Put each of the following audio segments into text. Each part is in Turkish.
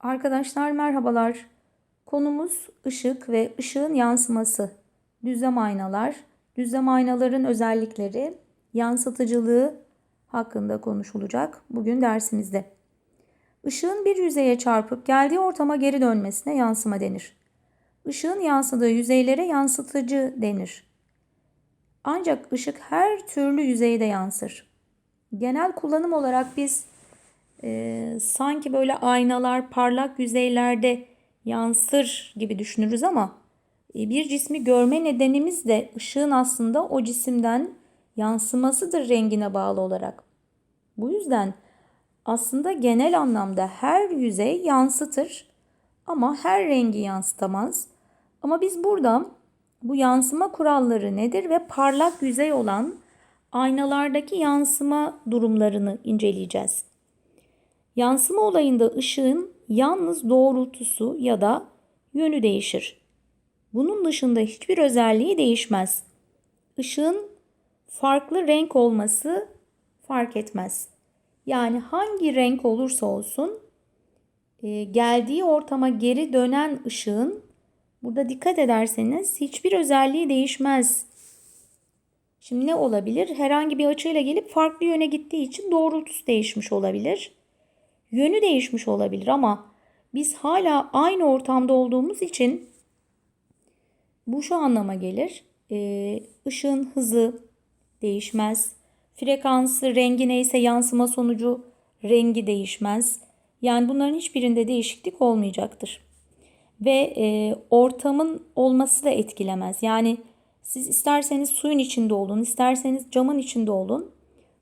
Arkadaşlar merhabalar. Konumuz ışık ve ışığın yansıması. Düzlem aynalar, düzlem aynaların özellikleri, yansıtıcılığı hakkında konuşulacak bugün dersimizde. Işığın bir yüzeye çarpıp geldiği ortama geri dönmesine yansıma denir. Işığın yansıdığı yüzeylere yansıtıcı denir. Ancak ışık her türlü yüzeyde yansır. Genel kullanım olarak biz e, sanki böyle aynalar parlak yüzeylerde yansır gibi düşünürüz ama e, bir cismi görme nedenimiz de ışığın aslında o cisimden yansımasıdır rengine bağlı olarak. Bu yüzden aslında genel anlamda her yüzey yansıtır ama her rengi yansıtamaz. Ama biz burada bu yansıma kuralları nedir ve parlak yüzey olan aynalardaki yansıma durumlarını inceleyeceğiz. Yansıma olayında ışığın yalnız doğrultusu ya da yönü değişir. Bunun dışında hiçbir özelliği değişmez. Işığın farklı renk olması fark etmez. Yani hangi renk olursa olsun e, geldiği ortama geri dönen ışığın burada dikkat ederseniz hiçbir özelliği değişmez. Şimdi ne olabilir? Herhangi bir açıyla gelip farklı yöne gittiği için doğrultusu değişmiş olabilir. Yönü değişmiş olabilir ama biz hala aynı ortamda olduğumuz için bu şu anlama gelir. Ee, ışığın hızı değişmez. Frekansı, rengi neyse yansıma sonucu rengi değişmez. Yani bunların hiçbirinde değişiklik olmayacaktır. Ve e, ortamın olması da etkilemez. Yani siz isterseniz suyun içinde olun, isterseniz camın içinde olun.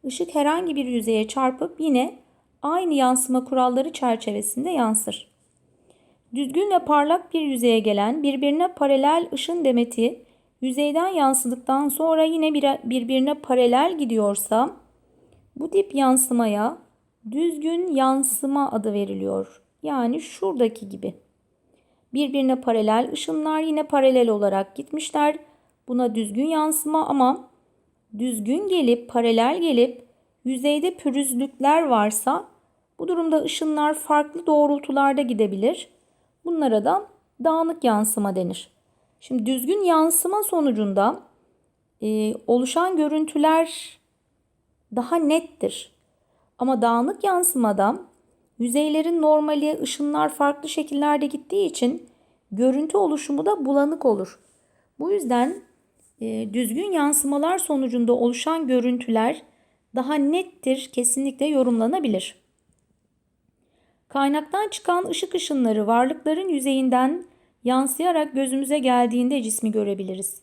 Işık herhangi bir yüzeye çarpıp yine aynı yansıma kuralları çerçevesinde yansır. Düzgün ve parlak bir yüzeye gelen birbirine paralel ışın demeti yüzeyden yansıdıktan sonra yine birbirine paralel gidiyorsa bu tip yansımaya düzgün yansıma adı veriliyor. Yani şuradaki gibi. Birbirine paralel ışınlar yine paralel olarak gitmişler. Buna düzgün yansıma ama düzgün gelip paralel gelip yüzeyde pürüzlükler varsa bu durumda ışınlar farklı doğrultularda gidebilir. Bunlara da dağınık yansıma denir. Şimdi düzgün yansıma sonucunda e, oluşan görüntüler daha nettir. Ama dağınık yansımada yüzeylerin normali ışınlar farklı şekillerde gittiği için görüntü oluşumu da bulanık olur. Bu yüzden e, düzgün yansımalar sonucunda oluşan görüntüler daha nettir, kesinlikle yorumlanabilir. Kaynaktan çıkan ışık ışınları varlıkların yüzeyinden yansıyarak gözümüze geldiğinde cismi görebiliriz.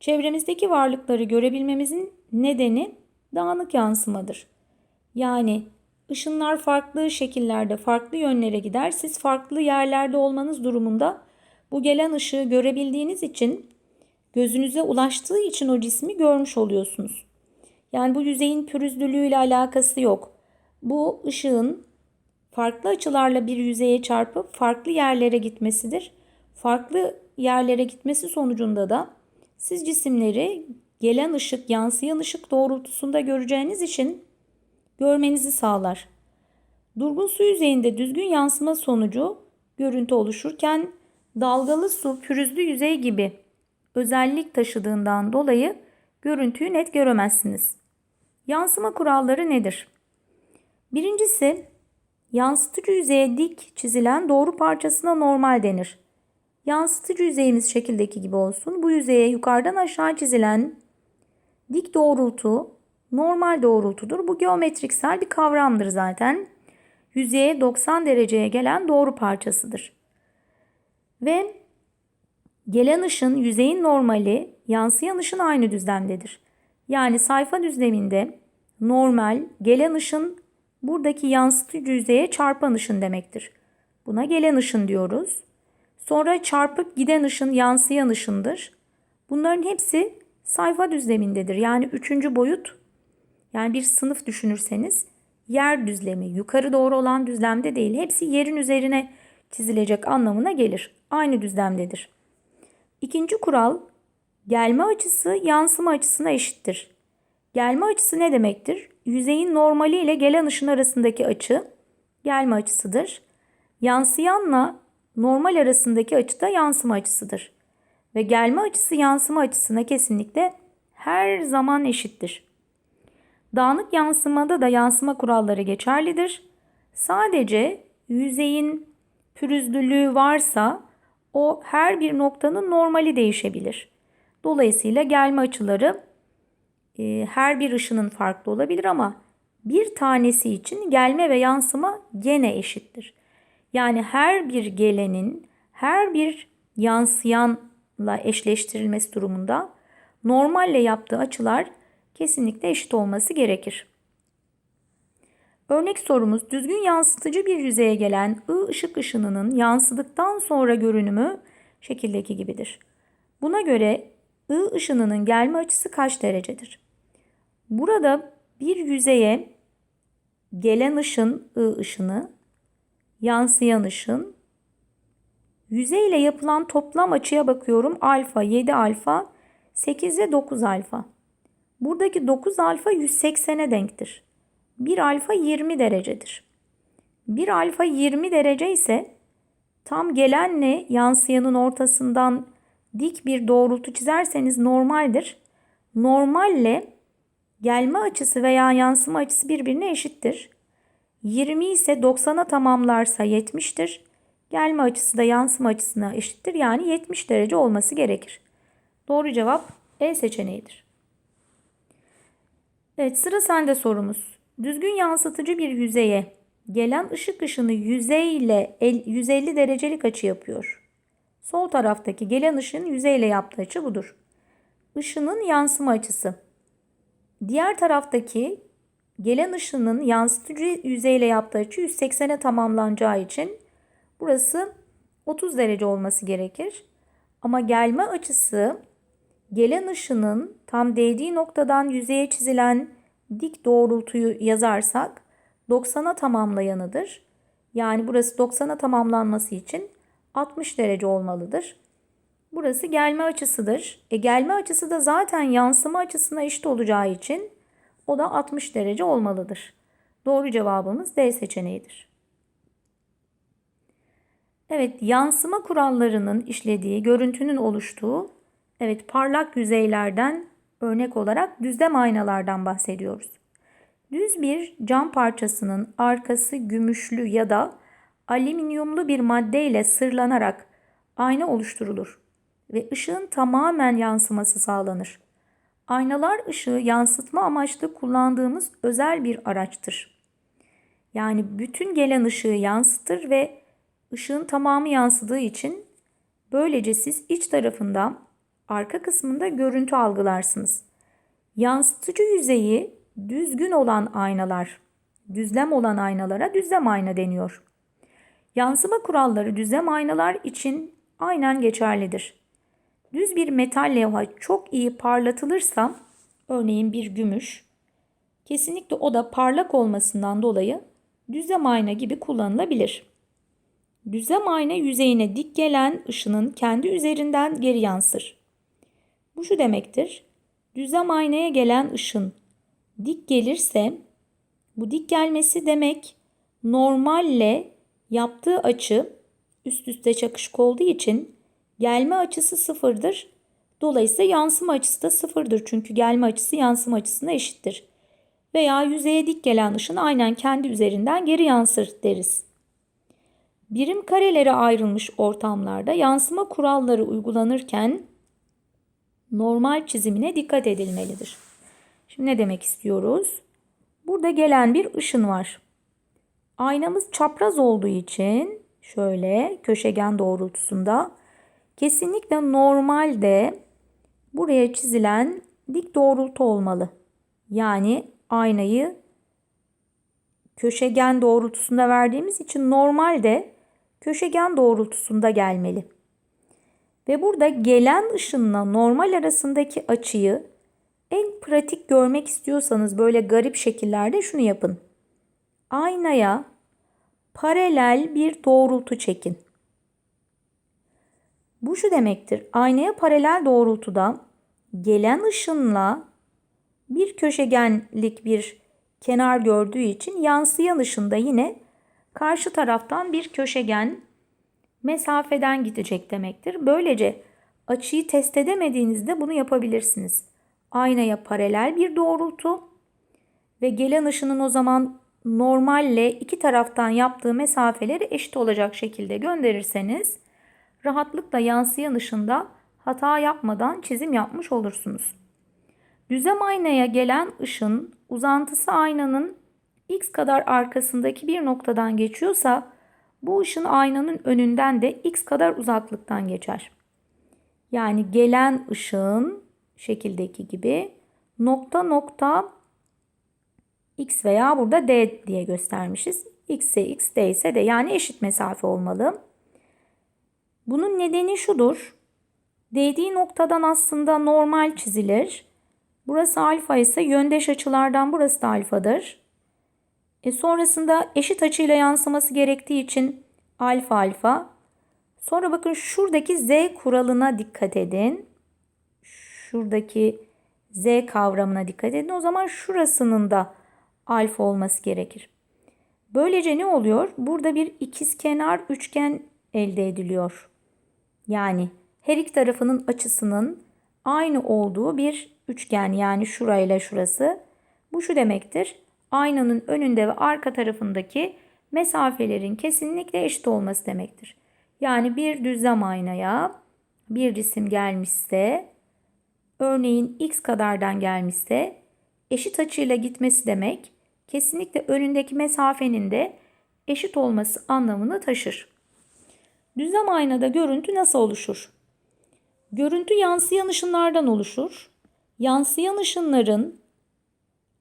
Çevremizdeki varlıkları görebilmemizin nedeni dağınık yansımadır. Yani ışınlar farklı şekillerde, farklı yönlere gider. Siz farklı yerlerde olmanız durumunda bu gelen ışığı görebildiğiniz için gözünüze ulaştığı için o cismi görmüş oluyorsunuz. Yani bu yüzeyin pürüzlülüğüyle alakası yok. Bu ışığın farklı açılarla bir yüzeye çarpıp farklı yerlere gitmesidir. Farklı yerlere gitmesi sonucunda da siz cisimleri gelen ışık, yansıyan ışık doğrultusunda göreceğiniz için görmenizi sağlar. Durgun su yüzeyinde düzgün yansıma sonucu görüntü oluşurken dalgalı su pürüzlü yüzey gibi özellik taşıdığından dolayı görüntüyü net göremezsiniz. Yansıma kuralları nedir? Birincisi yansıtıcı yüzeye dik çizilen doğru parçasına normal denir. Yansıtıcı yüzeyimiz şekildeki gibi olsun. Bu yüzeye yukarıdan aşağı çizilen dik doğrultu normal doğrultudur. Bu geometriksel bir kavramdır zaten. Yüzeye 90 dereceye gelen doğru parçasıdır. Ve gelen ışın yüzeyin normali yansıyan ışın aynı düzlemdedir. Yani sayfa düzleminde normal gelen ışın buradaki yansıtıcı yüzeye çarpan ışın demektir. Buna gelen ışın diyoruz. Sonra çarpıp giden ışın yansıyan ışındır. Bunların hepsi sayfa düzlemindedir. Yani üçüncü boyut yani bir sınıf düşünürseniz yer düzlemi yukarı doğru olan düzlemde değil. Hepsi yerin üzerine çizilecek anlamına gelir. Aynı düzlemdedir. İkinci kural gelme açısı yansıma açısına eşittir. Gelme açısı ne demektir? Yüzeyin normali ile gelen ışın arasındaki açı gelme açısıdır. Yansıyanla normal arasındaki açı da yansıma açısıdır. Ve gelme açısı yansıma açısına kesinlikle her zaman eşittir. Dağınık yansımada da yansıma kuralları geçerlidir. Sadece yüzeyin pürüzlülüğü varsa o her bir noktanın normali değişebilir. Dolayısıyla gelme açıları e, her bir ışının farklı olabilir ama bir tanesi için gelme ve yansıma gene eşittir. Yani her bir gelenin her bir yansıyanla eşleştirilmesi durumunda normalle yaptığı açılar kesinlikle eşit olması gerekir. Örnek sorumuz düzgün yansıtıcı bir yüzeye gelen I ışık ışınının yansıdıktan sonra görünümü şekildeki gibidir. Buna göre I ışınının gelme açısı kaç derecedir? Burada bir yüzeye gelen ışın I ışını, yansıyan ışın, yüzeyle yapılan toplam açıya bakıyorum. Alfa 7 alfa, 8 ve 9 alfa. Buradaki 9 alfa 180'e denktir. 1 alfa 20 derecedir. 1 alfa 20 derece ise tam gelenle yansıyanın ortasından dik bir doğrultu çizerseniz normaldir. Normalle gelme açısı veya yansıma açısı birbirine eşittir. 20 ise 90'a tamamlarsa 70'tir. Gelme açısı da yansıma açısına eşittir. Yani 70 derece olması gerekir. Doğru cevap E seçeneğidir. Evet sıra sende sorumuz. Düzgün yansıtıcı bir yüzeye gelen ışık ışını yüzeyle 150 derecelik açı yapıyor. Sol taraftaki gelen ışığın yüzeyle yaptığı açı budur. Işının yansıma açısı. Diğer taraftaki gelen ışının yansıtıcı yüzeyle yaptığı açı 180'e tamamlanacağı için burası 30 derece olması gerekir. Ama gelme açısı gelen ışının tam değdiği noktadan yüzeye çizilen dik doğrultuyu yazarsak 90'a tamamlayanıdır. Yani burası 90'a tamamlanması için 60 derece olmalıdır. Burası gelme açısıdır. E gelme açısı da zaten yansıma açısına eşit olacağı için o da 60 derece olmalıdır. Doğru cevabımız D seçeneğidir. Evet, yansıma kurallarının işlediği, görüntünün oluştuğu, evet parlak yüzeylerden örnek olarak düzlem aynalardan bahsediyoruz. Düz bir cam parçasının arkası gümüşlü ya da alüminyumlu bir maddeyle sırlanarak ayna oluşturulur ve ışığın tamamen yansıması sağlanır. Aynalar ışığı yansıtma amaçlı kullandığımız özel bir araçtır. Yani bütün gelen ışığı yansıtır ve ışığın tamamı yansıdığı için böylece siz iç tarafında arka kısmında görüntü algılarsınız. Yansıtıcı yüzeyi düzgün olan aynalar, düzlem olan aynalara düzlem ayna deniyor. Yansıma kuralları düzlem aynalar için aynen geçerlidir. Düz bir metal levha çok iyi parlatılırsa, örneğin bir gümüş, kesinlikle o da parlak olmasından dolayı düzlem ayna gibi kullanılabilir. Düzlem ayna yüzeyine dik gelen ışının kendi üzerinden geri yansır. Bu şu demektir. Düzlem aynaya gelen ışın dik gelirse bu dik gelmesi demek normalle yaptığı açı üst üste çakışık olduğu için gelme açısı sıfırdır. Dolayısıyla yansıma açısı da sıfırdır. Çünkü gelme açısı yansıma açısına eşittir. Veya yüzeye dik gelen ışın aynen kendi üzerinden geri yansır deriz. Birim karelere ayrılmış ortamlarda yansıma kuralları uygulanırken normal çizimine dikkat edilmelidir. Şimdi ne demek istiyoruz? Burada gelen bir ışın var. Aynamız çapraz olduğu için şöyle köşegen doğrultusunda kesinlikle normalde buraya çizilen dik doğrultu olmalı. Yani aynayı köşegen doğrultusunda verdiğimiz için normalde köşegen doğrultusunda gelmeli. Ve burada gelen ışınla normal arasındaki açıyı en pratik görmek istiyorsanız böyle garip şekillerde şunu yapın. Aynaya paralel bir doğrultu çekin. Bu şu demektir. Aynaya paralel doğrultuda gelen ışınla bir köşegenlik bir kenar gördüğü için yansıyan ışın da yine karşı taraftan bir köşegen mesafeden gidecek demektir. Böylece açıyı test edemediğinizde bunu yapabilirsiniz. Aynaya paralel bir doğrultu ve gelen ışının o zaman normalle iki taraftan yaptığı mesafeleri eşit olacak şekilde gönderirseniz rahatlıkla yansıyan ışında hata yapmadan çizim yapmış olursunuz. Düzlem aynaya gelen ışın uzantısı aynanın x kadar arkasındaki bir noktadan geçiyorsa bu ışın aynanın önünden de x kadar uzaklıktan geçer. Yani gelen ışığın şekildeki gibi nokta nokta x veya burada d diye göstermişiz. x ise x, d ise d yani eşit mesafe olmalı. Bunun nedeni şudur. Değdiği noktadan aslında normal çizilir. Burası alfa ise yöndeş açılardan burası da alfadır. E sonrasında eşit açıyla yansıması gerektiği için alfa alfa. Sonra bakın şuradaki z kuralına dikkat edin. Şuradaki z kavramına dikkat edin. O zaman şurasının da alfa olması gerekir. Böylece ne oluyor? Burada bir ikizkenar üçgen elde ediliyor. Yani her iki tarafının açısının aynı olduğu bir üçgen yani şurayla şurası. Bu şu demektir. Aynanın önünde ve arka tarafındaki mesafelerin kesinlikle eşit olması demektir. Yani bir düzlem aynaya bir cisim gelmişse örneğin x kadardan gelmişse eşit açıyla gitmesi demek kesinlikle önündeki mesafenin de eşit olması anlamını taşır. Düzlem aynada görüntü nasıl oluşur? Görüntü yansıyan ışınlardan oluşur. Yansıyan ışınların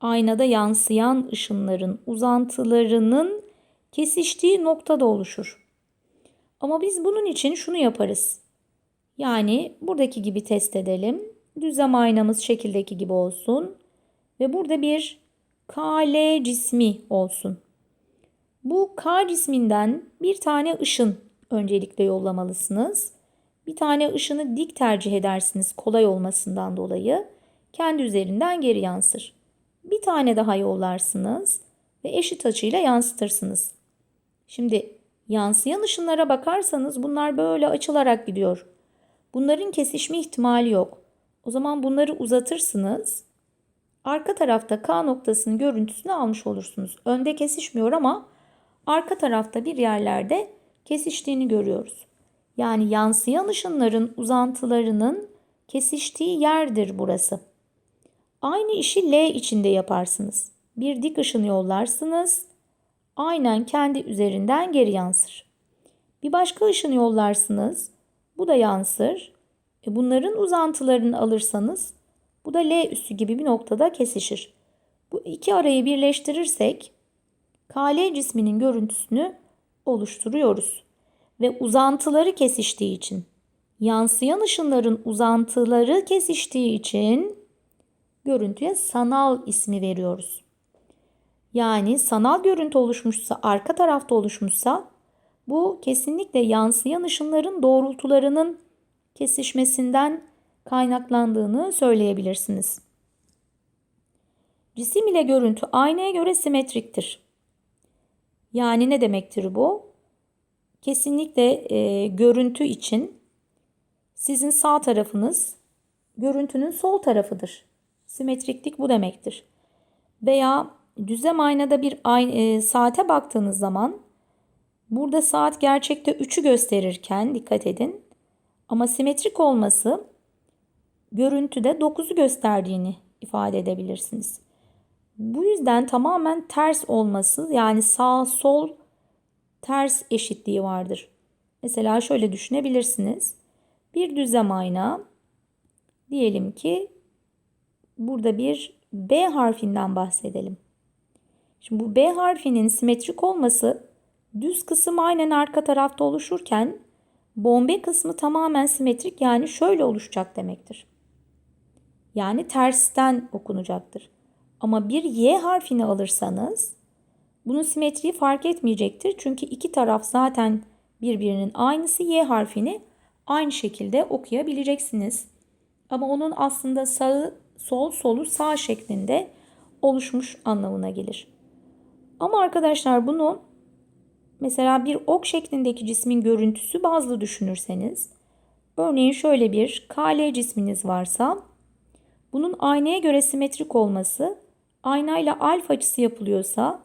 aynada yansıyan ışınların uzantılarının kesiştiği noktada oluşur. Ama biz bunun için şunu yaparız. Yani buradaki gibi test edelim. Düzlem aynamız şekildeki gibi olsun. Ve burada bir KL cismi olsun. Bu K cisminden bir tane ışın öncelikle yollamalısınız. Bir tane ışını dik tercih edersiniz kolay olmasından dolayı. Kendi üzerinden geri yansır. Bir tane daha yollarsınız ve eşit açıyla yansıtırsınız. Şimdi yansıyan ışınlara bakarsanız bunlar böyle açılarak gidiyor. Bunların kesişme ihtimali yok. O zaman bunları uzatırsınız. Arka tarafta K noktasının görüntüsünü almış olursunuz. Önde kesişmiyor ama arka tarafta bir yerlerde kesiştiğini görüyoruz. Yani yansıyan ışınların uzantılarının kesiştiği yerdir burası. Aynı işi L içinde yaparsınız. Bir dik ışın yollarsınız. Aynen kendi üzerinden geri yansır. Bir başka ışın yollarsınız. Bu da yansır. E bunların uzantılarını alırsanız bu da L üssü gibi bir noktada kesişir. Bu iki arayı birleştirirsek KL cisminin görüntüsünü oluşturuyoruz. Ve uzantıları kesiştiği için, yansıyan ışınların uzantıları kesiştiği için görüntüye sanal ismi veriyoruz. Yani sanal görüntü oluşmuşsa, arka tarafta oluşmuşsa bu kesinlikle yansıyan ışınların doğrultularının kesişmesinden kaynaklandığını söyleyebilirsiniz. Cisim ile görüntü aynaya göre simetriktir. Yani ne demektir bu? Kesinlikle e, görüntü için sizin sağ tarafınız görüntünün sol tarafıdır. Simetriklik bu demektir. Veya düzlem aynada bir e, saate baktığınız zaman burada saat gerçekte 3'ü gösterirken dikkat edin. Ama simetrik olması görüntüde 9'u gösterdiğini ifade edebilirsiniz. Bu yüzden tamamen ters olması yani sağ sol ters eşitliği vardır. Mesela şöyle düşünebilirsiniz. Bir düzlem ayna diyelim ki burada bir B harfinden bahsedelim. Şimdi bu B harfinin simetrik olması düz kısım aynen arka tarafta oluşurken bombe kısmı tamamen simetrik yani şöyle oluşacak demektir. Yani tersten okunacaktır. Ama bir Y harfini alırsanız bunun simetriyi fark etmeyecektir. Çünkü iki taraf zaten birbirinin aynısı Y harfini aynı şekilde okuyabileceksiniz. Ama onun aslında sağı sol solu sağ şeklinde oluşmuş anlamına gelir. Ama arkadaşlar bunu mesela bir ok şeklindeki cismin görüntüsü bazlı düşünürseniz, örneğin şöyle bir KL cisminiz varsa, bunun aynaya göre simetrik olması, aynayla alfa açısı yapılıyorsa,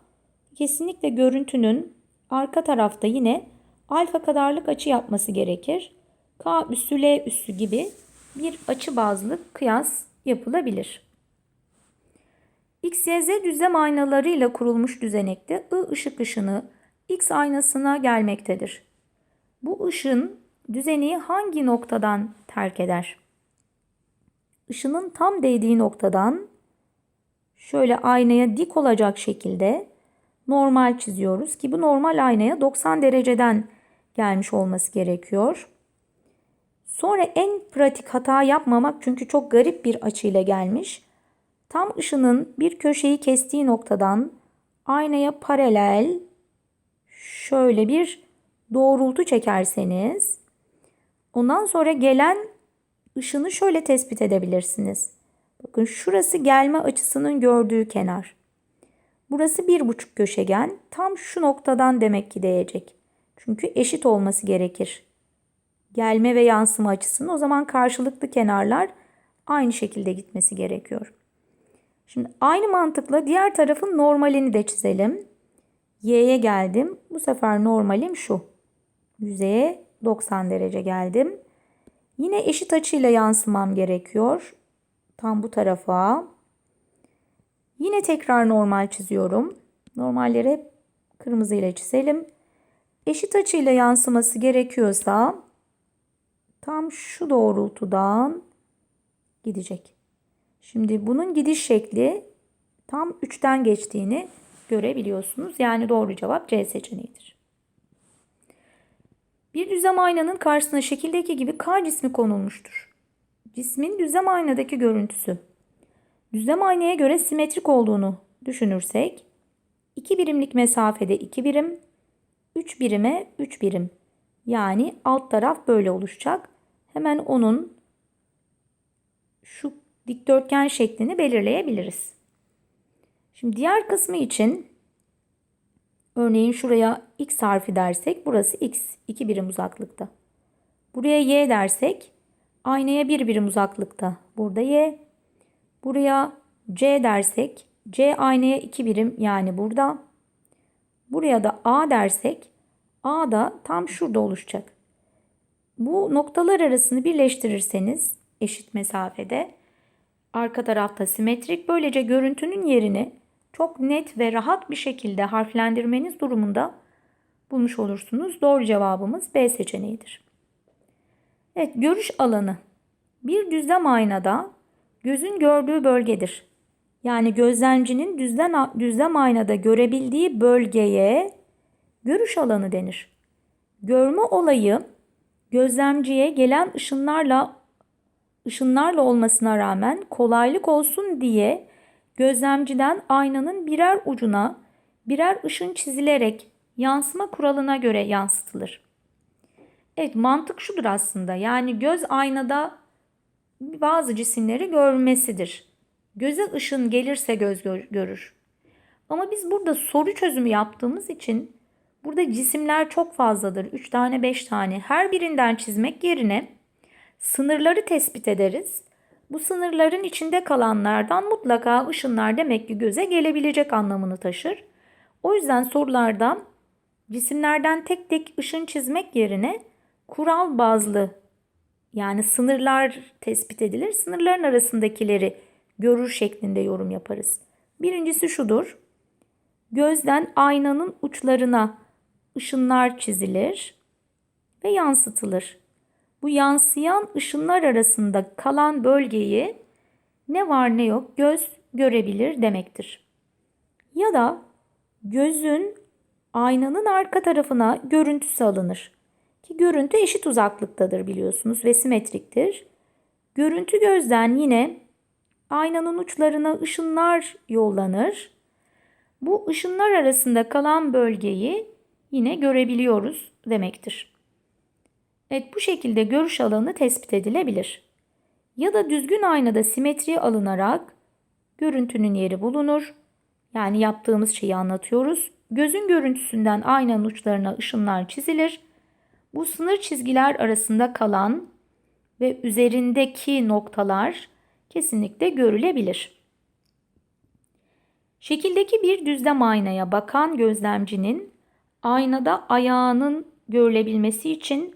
kesinlikle görüntünün arka tarafta yine alfa kadarlık açı yapması gerekir. K üssü L üssü gibi bir açı bazlı kıyas yapılabilir. X, Y, Z düzlem aynalarıyla kurulmuş düzenekte I ışık ışını X aynasına gelmektedir. Bu ışın düzeneği hangi noktadan terk eder? Işının tam değdiği noktadan şöyle aynaya dik olacak şekilde normal çiziyoruz ki bu normal aynaya 90 dereceden gelmiş olması gerekiyor. Sonra en pratik hata yapmamak çünkü çok garip bir açıyla gelmiş. Tam ışının bir köşeyi kestiği noktadan aynaya paralel şöyle bir doğrultu çekerseniz ondan sonra gelen ışını şöyle tespit edebilirsiniz. Bakın şurası gelme açısının gördüğü kenar. Burası bir buçuk köşegen. Tam şu noktadan demek ki değecek. Çünkü eşit olması gerekir. Gelme ve yansıma açısının o zaman karşılıklı kenarlar aynı şekilde gitmesi gerekiyor. Şimdi aynı mantıkla diğer tarafın normalini de çizelim. Y'ye geldim. Bu sefer normalim şu. Yüzeye 90 derece geldim. Yine eşit açıyla yansımam gerekiyor. Tam bu tarafa. Yine tekrar normal çiziyorum. Normalleri hep kırmızı ile çizelim. Eşit açıyla yansıması gerekiyorsa tam şu doğrultudan gidecek. Şimdi bunun gidiş şekli tam 3'ten geçtiğini görebiliyorsunuz. Yani doğru cevap C seçeneğidir. Bir düzlem aynanın karşısına şekildeki gibi K cismi konulmuştur. Cismin düzlem aynadaki görüntüsü. Düzlem aynaya göre simetrik olduğunu düşünürsek 2 birimlik mesafede 2 birim, 3 birime 3 birim. Yani alt taraf böyle oluşacak. Hemen onun şu dikdörtgen şeklini belirleyebiliriz. Şimdi diğer kısmı için örneğin şuraya x harfi dersek burası x 2 birim uzaklıkta. Buraya y dersek aynaya 1 birim uzaklıkta. Burada y. Buraya c dersek c aynaya 2 birim yani burada. Buraya da a dersek a da tam şurada oluşacak. Bu noktalar arasını birleştirirseniz eşit mesafede arka tarafta simetrik böylece görüntünün yerini çok net ve rahat bir şekilde harflendirmeniz durumunda bulmuş olursunuz. Doğru cevabımız B seçeneğidir. Evet, görüş alanı. Bir düzlem aynada gözün gördüğü bölgedir. Yani gözlemcinin düzlem, düzlem aynada görebildiği bölgeye görüş alanı denir. Görme olayı gözlemciye gelen ışınlarla ışınlarla olmasına rağmen kolaylık olsun diye gözlemciden aynanın birer ucuna birer ışın çizilerek yansıma kuralına göre yansıtılır. Evet mantık şudur aslında. Yani göz aynada bazı cisimleri görmesidir. Göze ışın gelirse göz görür. Ama biz burada soru çözümü yaptığımız için burada cisimler çok fazladır. 3 tane 5 tane. Her birinden çizmek yerine sınırları tespit ederiz. Bu sınırların içinde kalanlardan mutlaka ışınlar demek ki göze gelebilecek anlamını taşır. O yüzden sorularda cisimlerden tek tek ışın çizmek yerine kural bazlı yani sınırlar tespit edilir. Sınırların arasındakileri görür şeklinde yorum yaparız. Birincisi şudur. Gözden aynanın uçlarına ışınlar çizilir ve yansıtılır. Bu yansıyan ışınlar arasında kalan bölgeyi ne var ne yok göz görebilir demektir. Ya da gözün aynanın arka tarafına görüntüsü alınır. Ki görüntü eşit uzaklıktadır biliyorsunuz ve simetriktir. Görüntü gözden yine aynanın uçlarına ışınlar yollanır. Bu ışınlar arasında kalan bölgeyi yine görebiliyoruz demektir. Evet bu şekilde görüş alanı tespit edilebilir. Ya da düzgün aynada simetri alınarak görüntünün yeri bulunur. Yani yaptığımız şeyi anlatıyoruz. Gözün görüntüsünden aynanın uçlarına ışınlar çizilir. Bu sınır çizgiler arasında kalan ve üzerindeki noktalar kesinlikle görülebilir. Şekildeki bir düzlem aynaya bakan gözlemcinin aynada ayağının görülebilmesi için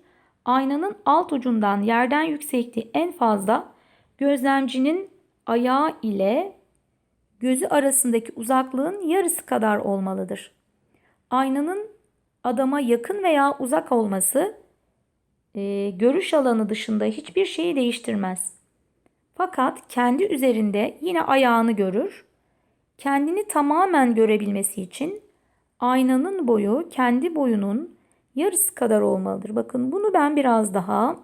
aynanın alt ucundan yerden yüksekliği en fazla gözlemcinin ayağı ile gözü arasındaki uzaklığın yarısı kadar olmalıdır. Aynanın adama yakın veya uzak olması e, görüş alanı dışında hiçbir şeyi değiştirmez. Fakat kendi üzerinde yine ayağını görür. Kendini tamamen görebilmesi için aynanın boyu kendi boyunun yarısı kadar olmalıdır. Bakın bunu ben biraz daha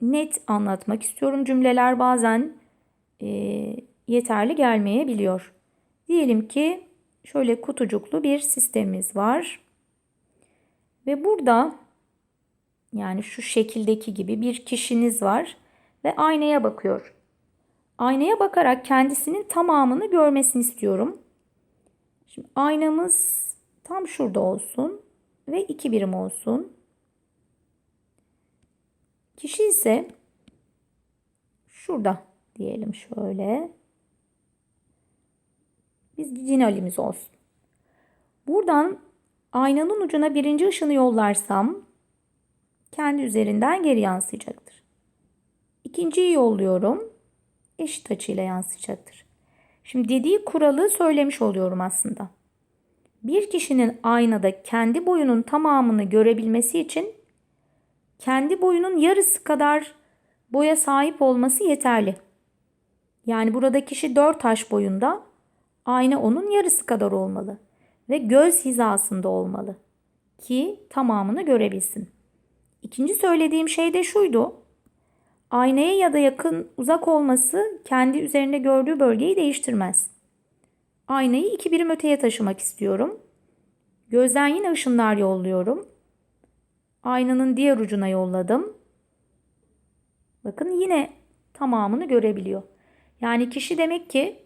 net anlatmak istiyorum. Cümleler bazen e, yeterli gelmeyebiliyor. Diyelim ki şöyle kutucuklu bir sistemimiz var. Ve burada yani şu şekildeki gibi bir kişiniz var ve aynaya bakıyor. Aynaya bakarak kendisinin tamamını görmesini istiyorum. Şimdi aynamız tam şurada olsun ve iki birim olsun. Kişi ise şurada diyelim şöyle. Biz cinalimiz olsun. Buradan aynanın ucuna birinci ışını yollarsam kendi üzerinden geri yansıyacaktır. İkinciyi yolluyorum. Eşit açıyla yansıyacaktır. Şimdi dediği kuralı söylemiş oluyorum aslında. Bir kişinin aynada kendi boyunun tamamını görebilmesi için kendi boyunun yarısı kadar boya sahip olması yeterli. Yani burada kişi 4 taş boyunda, ayna onun yarısı kadar olmalı ve göz hizasında olmalı ki tamamını görebilsin. İkinci söylediğim şey de şuydu. Aynaya ya da yakın uzak olması kendi üzerinde gördüğü bölgeyi değiştirmez. Aynayı iki birim öteye taşımak istiyorum. Gözden yine ışınlar yolluyorum. Aynanın diğer ucuna yolladım. Bakın yine tamamını görebiliyor. Yani kişi demek ki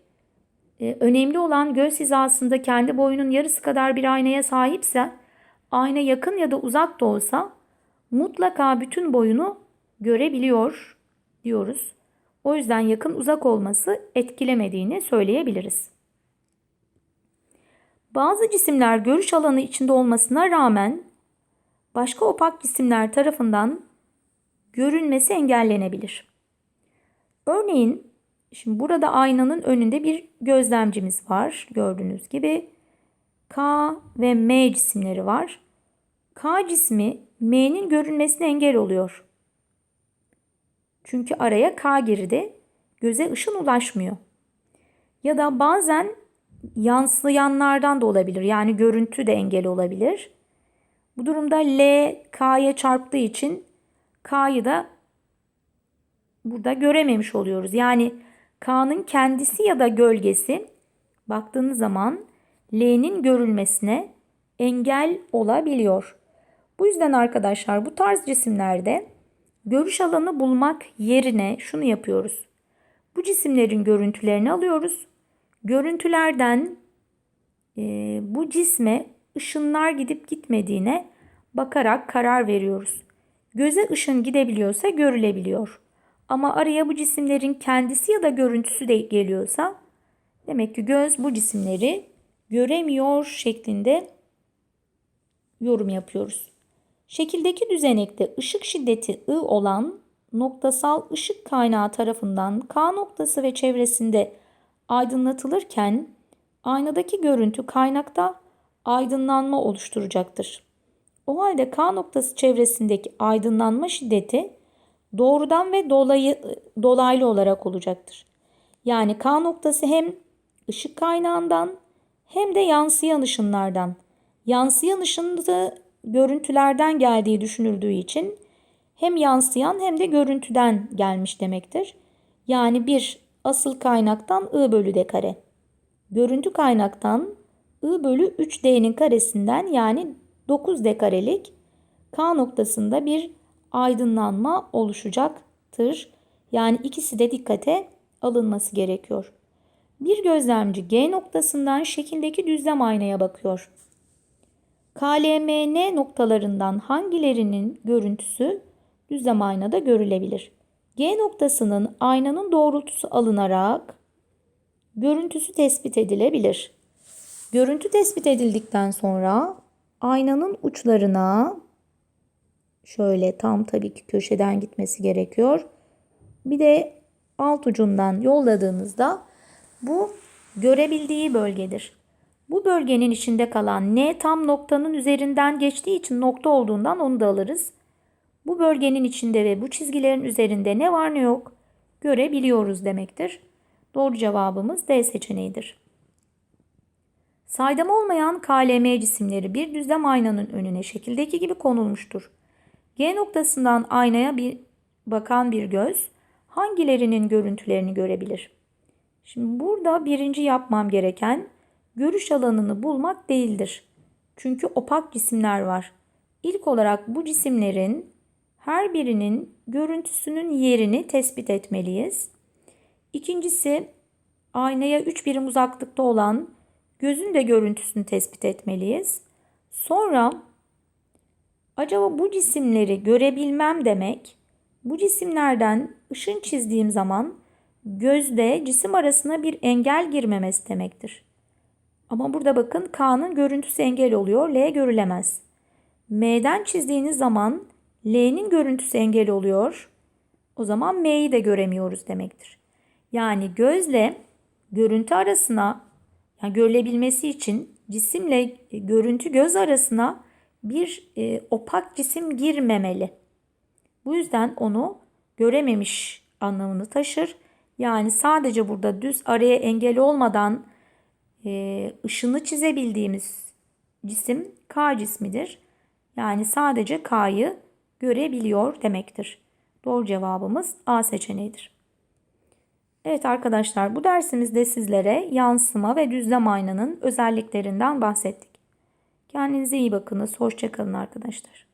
e, önemli olan göz hizasında kendi boyunun yarısı kadar bir aynaya sahipse ayna yakın ya da uzak da olsa mutlaka bütün boyunu görebiliyor diyoruz. O yüzden yakın uzak olması etkilemediğini söyleyebiliriz. Bazı cisimler görüş alanı içinde olmasına rağmen başka opak cisimler tarafından görünmesi engellenebilir. Örneğin şimdi burada aynanın önünde bir gözlemcimiz var. Gördüğünüz gibi K ve M cisimleri var. K cismi M'nin görünmesine engel oluyor. Çünkü araya K girdi. Göze ışın ulaşmıyor. Ya da bazen yansıyanlardan da olabilir. Yani görüntü de engel olabilir. Bu durumda L K'ya çarptığı için K'yı da burada görememiş oluyoruz. Yani K'nın kendisi ya da gölgesi baktığınız zaman L'nin görülmesine engel olabiliyor. Bu yüzden arkadaşlar bu tarz cisimlerde görüş alanı bulmak yerine şunu yapıyoruz. Bu cisimlerin görüntülerini alıyoruz. Görüntülerden e, bu cisme ışınlar gidip gitmediğine bakarak karar veriyoruz. Göze ışın gidebiliyorsa görülebiliyor. Ama araya bu cisimlerin kendisi ya da görüntüsü de geliyorsa demek ki göz bu cisimleri göremiyor şeklinde yorum yapıyoruz. Şekildeki düzenekte ışık şiddeti I olan noktasal ışık kaynağı tarafından K noktası ve çevresinde aydınlatılırken aynadaki görüntü kaynakta aydınlanma oluşturacaktır. O halde K noktası çevresindeki aydınlanma şiddeti doğrudan ve dolayı, dolaylı olarak olacaktır. Yani K noktası hem ışık kaynağından hem de yansıyan ışınlardan. Yansıyan ışında görüntülerden geldiği düşünüldüğü için hem yansıyan hem de görüntüden gelmiş demektir. Yani bir asıl kaynaktan I bölü D kare. Görüntü kaynaktan I bölü 3D'nin karesinden yani 9D karelik K noktasında bir aydınlanma oluşacaktır. Yani ikisi de dikkate alınması gerekiyor. Bir gözlemci G noktasından şekildeki düzlem aynaya bakıyor. KLMN noktalarından hangilerinin görüntüsü düzlem aynada görülebilir? G noktasının aynanın doğrultusu alınarak görüntüsü tespit edilebilir. Görüntü tespit edildikten sonra aynanın uçlarına şöyle tam tabii ki köşeden gitmesi gerekiyor. Bir de alt ucundan yolladığınızda bu görebildiği bölgedir. Bu bölgenin içinde kalan N tam noktanın üzerinden geçtiği için nokta olduğundan onu da alırız. Bu bölgenin içinde ve bu çizgilerin üzerinde ne var ne yok görebiliyoruz demektir. Doğru cevabımız D seçeneğidir. Saydam olmayan KLM cisimleri bir düzlem aynanın önüne şekildeki gibi konulmuştur. G noktasından aynaya bir bakan bir göz hangilerinin görüntülerini görebilir? Şimdi burada birinci yapmam gereken görüş alanını bulmak değildir. Çünkü opak cisimler var. İlk olarak bu cisimlerin her birinin görüntüsünün yerini tespit etmeliyiz. İkincisi aynaya 3 birim uzaklıkta olan gözün de görüntüsünü tespit etmeliyiz. Sonra acaba bu cisimleri görebilmem demek bu cisimlerden ışın çizdiğim zaman gözde cisim arasına bir engel girmemesi demektir. Ama burada bakın K'nın görüntüsü engel oluyor. L görülemez. M'den çizdiğiniz zaman L'nin görüntüsü engel oluyor. O zaman M'yi de göremiyoruz demektir. Yani gözle görüntü arasına yani görülebilmesi için cisimle görüntü göz arasına bir e, opak cisim girmemeli. Bu yüzden onu görememiş anlamını taşır. Yani sadece burada düz araya engel olmadan e, ışını çizebildiğimiz cisim K cismidir. Yani sadece K'yı görebiliyor demektir. Doğru cevabımız A seçeneğidir. Evet arkadaşlar bu dersimizde sizlere yansıma ve düzlem aynanın özelliklerinden bahsettik. Kendinize iyi bakınız. Hoşçakalın arkadaşlar.